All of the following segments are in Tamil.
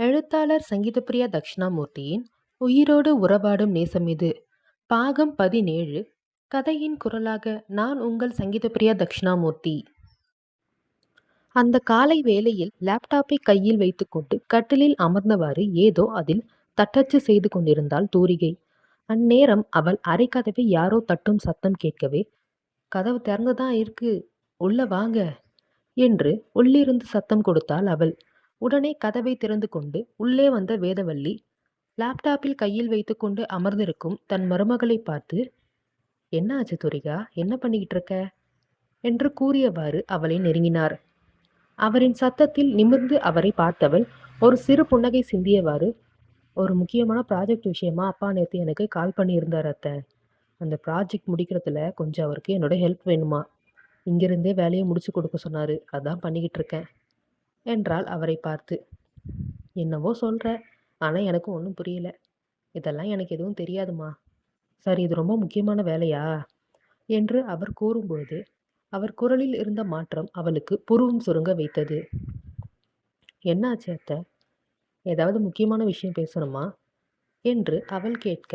எழுத்தாளர் சங்கீதப்பிரியா தக்ஷணாமூர்த்தியின் உயிரோடு உறவாடும் நேசம் இது. பாகம் பதினேழு கதையின் குரலாக நான் உங்கள் சங்கீதப்பிரியா தக்ஷணாமூர்த்தி அந்த காலை வேளையில் லேப்டாப்பை கையில் வைத்துக்கொண்டு கட்டிலில் அமர்ந்தவாறு ஏதோ அதில் தட்டச்சு செய்து கொண்டிருந்தாள் தூரிகை. அந்நேரம் அவள் அரைக்கதவை யாரோ தட்டும் சத்தம் கேட்கவே கதவு திறந்துதான் இருக்கு உள்ள வாங்க என்று உள்ளிருந்து சத்தம் கொடுத்தாள் அவள். உடனே கதவை திறந்து கொண்டு உள்ளே வந்த வேதவல்லி லேப்டாப்பில் கையில் வைத்துக்கொண்டு அமர்ந்திருக்கும் தன் மருமகளை பார்த்து என்ன ஆச்சு துரிகா? என்ன பண்ணிக்கிட்டு இருக்க? என்று கூறியவாறு அவளை நெருங்கினார். அவரின் சத்தத்தில் நிமிர்ந்து அவரை பார்த்தவள் ஒரு சிறு புன்னகை சிந்தியவாறு ஒரு முக்கியமான ப்ராஜெக்ட் விஷயமா அப்பா நேற்று எனக்கு கால் பண்ணியிருந்தார் அத்தை. அந்த ப்ராஜெக்ட் முடிக்கிறதுல கொஞ்சம் அவருக்கு என்னோட ஹெல்ப் வேணுமா. இங்கிருந்தே வேலையை முடிச்சு கொடுக்க சொன்னார். அதான் பண்ணிக்கிட்டு இருக்கேன். என்றாள் அவரை பார்த்து. என்னவோ சொல்கிற ஆனால் எனக்கு ஒன்றும் புரியல. இதெல்லாம் எனக்கு எதுவும் தெரியாதுமா. சரி இது ரொம்ப முக்கியமான வேலையா? என்று அவர் கூறும்பொழுது அவர் குரலில் இருந்த மாற்றம் அவளுக்கு புருவம் சுருங்க வைத்தது. என்னாச்சு அத்தை? ஏதாவது முக்கியமான விஷயம் பேசணுமா? என்று அவள் கேட்க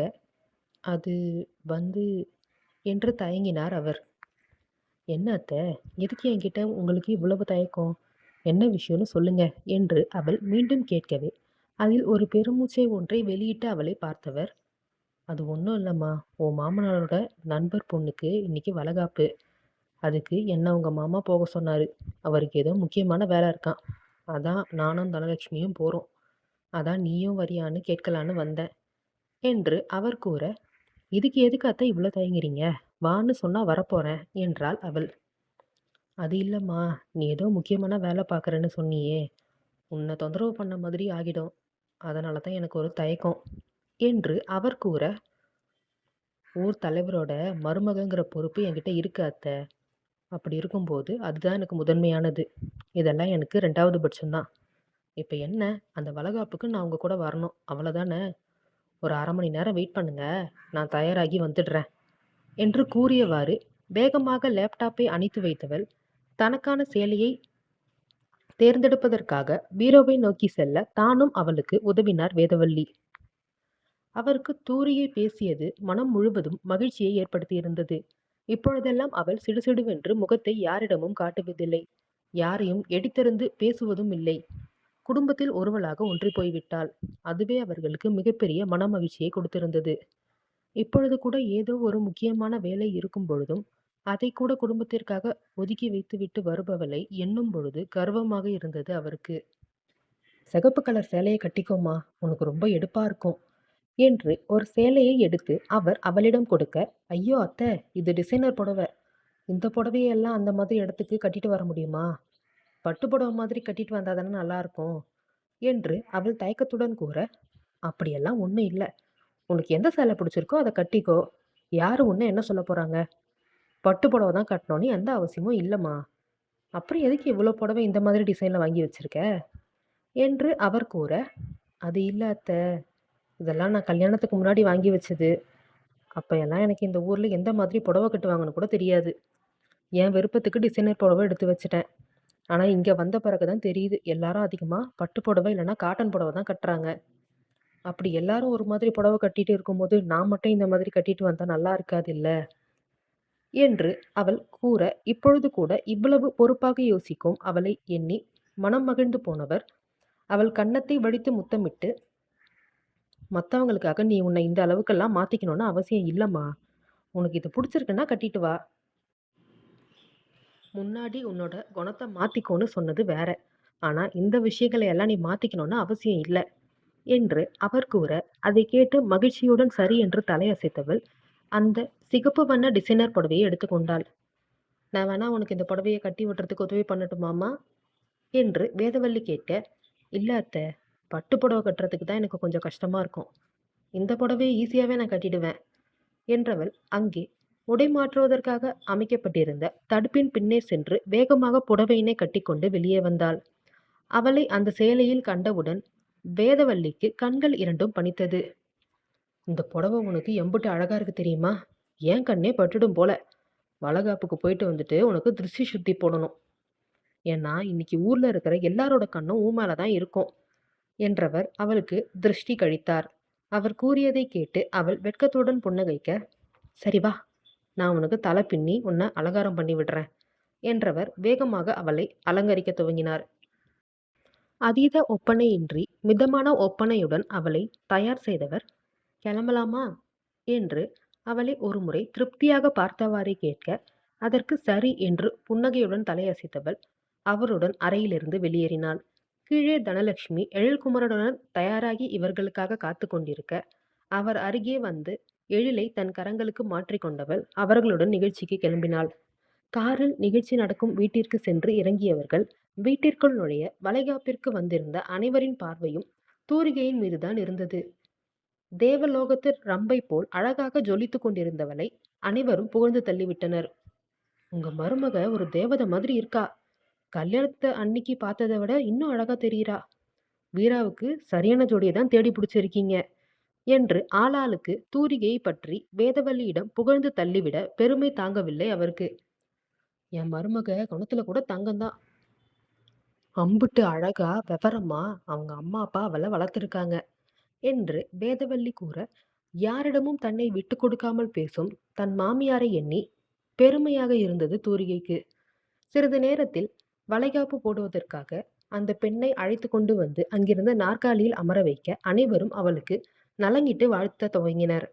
அது வந்து என்று தயங்கினார் அவர். என்ன அத்தை? எதுக்கு என்கிட்ட? உங்களுக்கு இவ்வளவு தயக்கம். என்ன விஷயம்னு சொல்லுங்க என்று அவள் மீண்டும் கேட்கவே. அதில் ஒரு பெருமூச்சை ஒன்றை வெளியிட்டு அவளை பார்த்தவர் அது ஒன்றும் இல்லைம்மா. உன் மாமனாரோட நண்பர் பொண்ணுக்கு இன்னைக்கு வளகாப்பு. அதுக்கு என்ன உங்கள் மாமா போக சொன்னார்? அவருக்கு ஏதோ முக்கியமான வேலை இருக்கான் அதான் நானும் தனலட்சுமியும் போகிறோம் அதான் நீயும் வரியான்னு கேட்கலான்னு வந்தேன் என்று அவர் கூற இதுக்கு எதுக்கு அத்தை இவ்வளோ தயங்குறீங்க? வான்னு சொன்னால் வரப்போகிறேன் என்றாள் அவள். அது இல்லைம்மா. நீ ஏதோ முக்கியமான வேலை பார்க்குறேன்னு சொன்னியே. உன்னை தொந்தரவு பண்ண மாதிரி ஆகிடும். அதனால தான் எனக்கு ஒரு தயக்கம். என்று அவர் கூற ஊர் தலைவரோட மருமகங்கிற பொறுப்பு என்கிட்ட இருக்கு அத்தை. அப்படி இருக்கும்போது அதுதான் எனக்கு முதன்மையானது. இதெல்லாம் எனக்கு ரெண்டாவது பட்சம்தான் இப்போ என்ன? அந்த வளகாப்புக்கு நான் உங்கள் கூட வரணும். அவ்வளோதானே ஒரு அரை மணி நேரம் வெயிட் பண்ணுங்க. நான் தயாராகி வந்துடுறேன். என்று கூறியவாறு வேகமாக லேப்டாப்பை அணைத்து வைத்தவள் தனக்கான சேலையை தேர்ந்தெடுப்பதற்காக பீரோவை நோக்கி செல்ல தானும் அவளுக்கு உதவினார் வேதவல்லி. அவருக்கு தூரியை பேசியது மனம் முழுவதும் மகிழ்ச்சியை ஏற்படுத்தியிருந்தது. இப்பொழுதெல்லாம் அவள் சிடுசிடுவென்று முகத்தை யாரிடமும் காட்டுவதில்லை. யாரையும் எடுத்தெறிந்து பேசுவதும் இல்லை. குடும்பத்தில் ஒருவளாக ஒன்றி போய்விட்டாள். அதுவே அவர்களுக்கு மிகப்பெரிய மனமகிழ்ச்சியை கொடுத்திருந்தது. இப்பொழுது கூட ஏதோ ஒரு முக்கியமான வேலை இருக்கும் பொழுதும் அதை கூட குடும்பத்திற்காக ஒதுக்கி வைத்துவிட்டு வருபவளை எண்ணும் பொழுது கர்வமாக இருந்தது அவருக்கு. சிகப்பு கலர் சேலையை கட்டிக்கோமா உனக்கு ரொம்ப எடுப்பா இருக்கும் என்று ஒரு சேலையை எடுத்து அவர் அவளிடம் கொடுக்க ஐயோ அத்தை இது டிசைனர் புடவை. இந்த புடவையெல்லாம் அந்த மாதிரி இடத்துக்கு கட்டிட்டு வர முடியுமா? பட்டு புடவை மாதிரி கட்டிட்டு வந்தால் தானே நல்லாயிருக்கும் என்று அவள் தயக்கத்துடன் கூற அப்படியெல்லாம் ஒன்றும் இல்லை. உனக்கு எந்த சேலை பிடிச்சிருக்கோ அதை கட்டிக்கோ. யார் ஒன்று என்ன சொல்ல போகிறாங்க பட்டு புடவை தான் கட்டணும்னு எந்த அவசியமும் இல்லைம்மா. அப்புறம் எதுக்கு இவ்வளோ புடவை இந்த மாதிரி டிசைனில் வாங்கி வச்சுருக்க? என்று அவர் கூற அது இல்லாத்த இதெல்லாம் நான் கல்யாணத்துக்கு முன்னாடி வாங்கி வச்சது. அப்போ எல்லாம் எனக்கு இந்த ஊரில் எந்த மாதிரி புடவை கட்டுவாங்கன்னு கூட தெரியாது. என் விருப்பத்துக்கு டிசைனர் புடவை எடுத்து வச்சுட்டேன். ஆனால் இங்கே வந்த பிறகு தான் தெரியுது. எல்லாரும் அதிகமாக பட்டு புடவை இல்லைன்னா காட்டன் புடவை தான் கட்டுறாங்க. அப்படி எல்லாரும் ஒரு மாதிரி புடவை கட்டிகிட்டு இருக்கும்போது நான் மட்டும் இந்த மாதிரி கட்டிட்டு வந்தால் நல்லா இருக்காது இல்லை? என்று அவள் கூற இப்பொழுது கூட இவ்வளவு பொறுப்பாக யோசிக்கும் அவளை எண்ணி மனம் மகிழ்ந்து போனவர். அவள் கன்னத்தை வடித்து முத்தமிட்டு மற்றவங்களுக்காக நீ உன்னை இந்த அளவுக்கெல்லாம் மாற்றிக்கணும்னு அவசியம் இல்லைம்மா. உனக்கு இது பிடிச்சிருக்குன்னா கட்டிட்டு வா. முன்னாடி உன்னோட குணத்தை மாற்றிக்கோன்னு சொன்னது வேற. ஆனால் இந்த விஷயங்களை எல்லாம் நீ மாற்றிக்கணும்னு அவசியம் இல்லை என்று அவர் கூற அதை கேட்டு மகிழ்ச்சியுடன் சரி என்று தலையசைத்தவள். அந்த சிகப்பு வண்ண டிசைனர் புடவையை எடுத்துக்கொண்டாள் நான் வேணா உனக்கு இந்த புடவையை கட்டி விட்டுறதுக்கு உதவி பண்ணட்டுமாமா என்று வேதவல்லி கேட்க இல்லாத்த பட்டு புடவை கட்டுறதுக்கு தான் எனக்கு கொஞ்சம் கஷ்டமாக இருக்கும். இந்த புடவையை ஈஸியாகவே நான் கட்டிடுவேன் என்றவள் அங்கே உடை மாற்றுவதற்காக அமைக்கப்பட்டிருந்த தடுப்பின் பின்னே சென்று வேகமாக புடவையினை கட்டிக்கொண்டு வெளியே வந்தாள். அவளை அந்த சேலையில் கண்டவுடன் வேதவல்லிக்கு கண்கள் இரண்டும் பணித்தது இந்த புடவை உனக்கு எம்புட்டு அழகா இருக்கு தெரியுமா? ஏன் கண்ணே பட்டுடும் போல வளகாப்புக்கு போயிட்டு வந்துட்டு உனக்கு திருஷ்டி சுத்தி போடணும் ஏன்னா இன்னைக்கு ஊர்ல இருக்கிற எல்லாரோட கண்ணும் ஊ மேல தான் இருக்கும் என்றவர் அவளுக்கு திருஷ்டி கழித்தார். அவர் கூறியதைக் கேட்டு அவள் வெட்கத்துடன் புன்னகைக்க, சரி வா, நான் உனக்கு தலை பின்னி உன்னை அலங்காரம் பண்ணி விடுறேன் என்றவர் வேகமாக அவளை அலங்கரிக்க துவங்கினார். அதீத ஒப்பனையின்றி மிதமான ஒப்பனையுடன் அவளை தயார் செய்தவர், கிளம்பலாமா? என்று அவளை ஒருமுறை திருப்தியாக பார்த்தவாறே கேட்க, அதற்கு சரி என்று புன்னகையுடன் தலையசைத்தவள் அவருடன் அறையிலிருந்து வெளியேறினாள். கீழே தனலட்சுமி எழில்குமரனுடன் தயாராகி இவர்களுக்காக காத்து கொண்டிருக்க, அவர் அருகே வந்து எழிலை தன் கரங்களுக்கு மாற்றிக்கொண்டவள் அவர்களுடன் நிகழ்ச்சிக்கு கிளம்பினாள். காரில் நிகழ்ச்சி நடக்கும் வீட்டிற்கு சென்று இறங்கியவர்கள் வீட்டிற்குள் நுழைய வளைகாப்பிற்கு வந்திருந்த அனைவரின் பார்வையும் தூரிகையின் மீதுதான் இருந்தது. தேவலோகத்து ரம்பை போல் அழகாக ஜொலித்து கொண்டிருந்தவளை அனைவரும் புகழ்ந்து தள்ளிவிட்டனர். உங்க மருமக ஒரு தேவதை மாதிரி இருக்கா. கல்யாணத்தை அன்னைக்கு பார்த்ததை விட இன்னும் அழகா தெரியுறா வீராவுக்கு சரியான ஜோடியை தான் தேடி பிடிச்சிருக்கீங்க என்று ஆளாளுக்கு தூரிகையை பற்றி வேதவல்லியிடம் புகழ்ந்து தள்ளிவிட பெருமை தாங்கவில்லை அவருக்கு. என் மருமக குணத்துல கூட தங்கம்தான். அம்புட்டு அழகா விவரமா அவங்க அம்மா அப்பா அவளை வளர்த்துருக்காங்க என்று வேதவல்லி கூற, யாரிடமும் தன்னை விட்டு கொடுக்காமல் பேசும் தன் மாமியாரை எண்ணி பெருமையாக இருந்தது தூரிகைக்கு. சிறிது நேரத்தில் வளைகாப்பு போடுவதற்காக அந்த பெண்ணை அழைத்து கொண்டு வந்து அங்கிருந்த நாற்காலியில் அமர வைக்க அனைவரும் அவளுக்கு நலங்கிட்டு வாழ்த்த துவங்கினர்.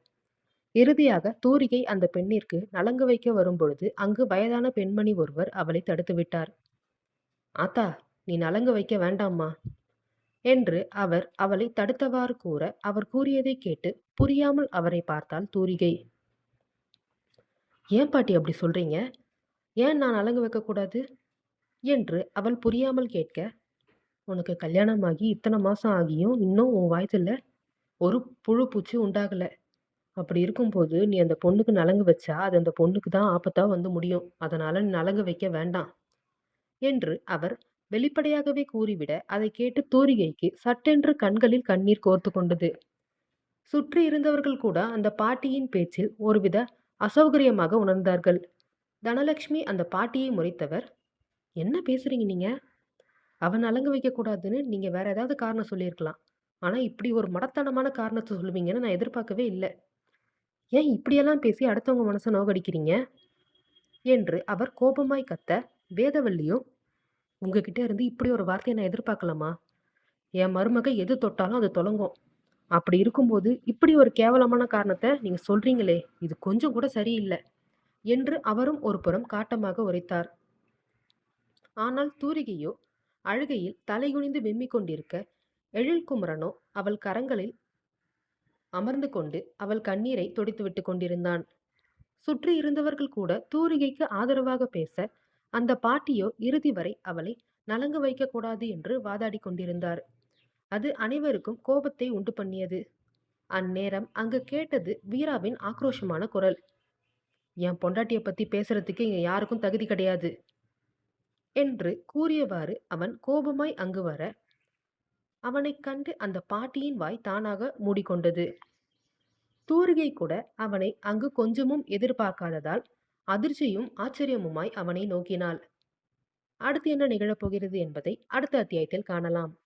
இறுதியாக தூரிகை அந்த பெண்ணிற்கு நலங்கு வைக்க வரும்பொழுது அங்கு வயதான பெண்மணி ஒருவர் அவளை தடுத்துவிட்டார். ஆத்தா, நீ நலங்கு வைக்க வேண்டாம்மா என்று அவர் அவளை தடுத்தவாறு கூற, அவர் கூறியதைக் கேட்டு புரியாமல் அவரை பார்த்தாள் தூரிகை. ஏன் பாட்டி அப்படி சொல்றீங்க? ஏன் நான் அலங்கு வைக்கக்கூடாது? என்று அவள் புரியாமல் கேட்க, உனக்கு கல்யாணமாகி இத்தனை மாதம் ஆகியும் இன்னும் உன் வயதில் ஒரு புழு பூச்சி உண்டாகலை அப்படி இருக்கும்போது நீ அந்த பொண்ணுக்கு நலங்கு வச்சா அது அந்த பொண்ணுக்கு தான் ஆபத்தாக வந்து முடியும். அதனால் நீ நலங்கு வைக்க வேண்டாம் என்று அவர் வெளிப்படையாகவே கூறிவிட, அதை கேட்டு தூரிகைக்கு சட்டென்று கண்களில் கண்ணீர் கோர்த்து கொண்டது. சுற்றி இருந்தவர்கள் கூட அந்த பாட்டியின் பேச்சில் ஒருவித அசௌகரியமாக உணர்ந்தார்கள். தனலட்சுமி அந்த பாட்டியை முறைத்தவர், என்ன பேசுறீங்க நீங்க? அவன் அலங்க வைக்கக்கூடாதுன்னு நீங்க வேற ஏதாவது காரணம் சொல்லியிருக்கலாம். ஆனா இப்படி ஒரு மடத்தனமான காரணத்தை சொல்லுவீங்கன்னு நான் எதிர்பார்க்கவே இல்லை ஏன் இப்படியெல்லாம் பேசி அடுத்தவங்க மனசை நோகடிக்கிறீங்க? என்று அவர் கோபமாய் கத்த, வேதவல்லியும் உங்ககிட்ட இருந்து இப்படி ஒரு வார்த்தையை நான் எதிர்பார்க்கலாமா என் மருமக எது தொட்டாலும் அது தொலங்கும். அப்படி இருக்கும்போது இப்படி ஒரு கேவலமான காரணத்தை நீங்க சொல்றீங்களே, இது கொஞ்சம் கூட சரியில்லை என்று அவரும் ஒருபுறம் காட்டமாக உரைத்தார். ஆனால் தூரிகையோ அழுகையில் தலைகுனிந்து விம்மிக் கொண்டிருக்க, எழில்குமரனோ அவள் கரங்களில் அமர்ந்து கொண்டு அவள் கண்ணீரை துடைத்துவிட்டுக் கொண்டிருந்தான். சுற்றி இருந்தவர்கள் கூட தூரிகைக்கு ஆதரவாக பேச, அந்த பாட்டியோ இறுதி வரை அவளை நலங்கு வைக்கக்கூடாது என்று வாதாடிக் கொண்டிருந்தார். அது அனைவருக்கும் கோபத்தை உண்டு பண்ணியது. அந்நேரம் அங்கு கேட்டது வீராவின் ஆக்ரோஷமான குரல். என் பொண்டாட்டிய பத்தி பேசுறதுக்கு இங்க யாருக்கும் தகுதி கிடையாது. என்று கூறியவாறு அவன் கோபமாய் அங்கு வர, அவனைக் கண்டு அந்த பாட்டியின் வாய் தானாக மூடிக்கொண்டது. தூரிகை கூட அவனை அங்கு கொஞ்சமும் எதிர்பார்க்காததால் அதிர்ச்சியும் ஆச்சரியமுமாய் அவனை நோக்கினாள். அடுத்து என்ன நிகழப் போகிறது என்பதை அடுத்த அத்தியாயத்தில் காணலாம்.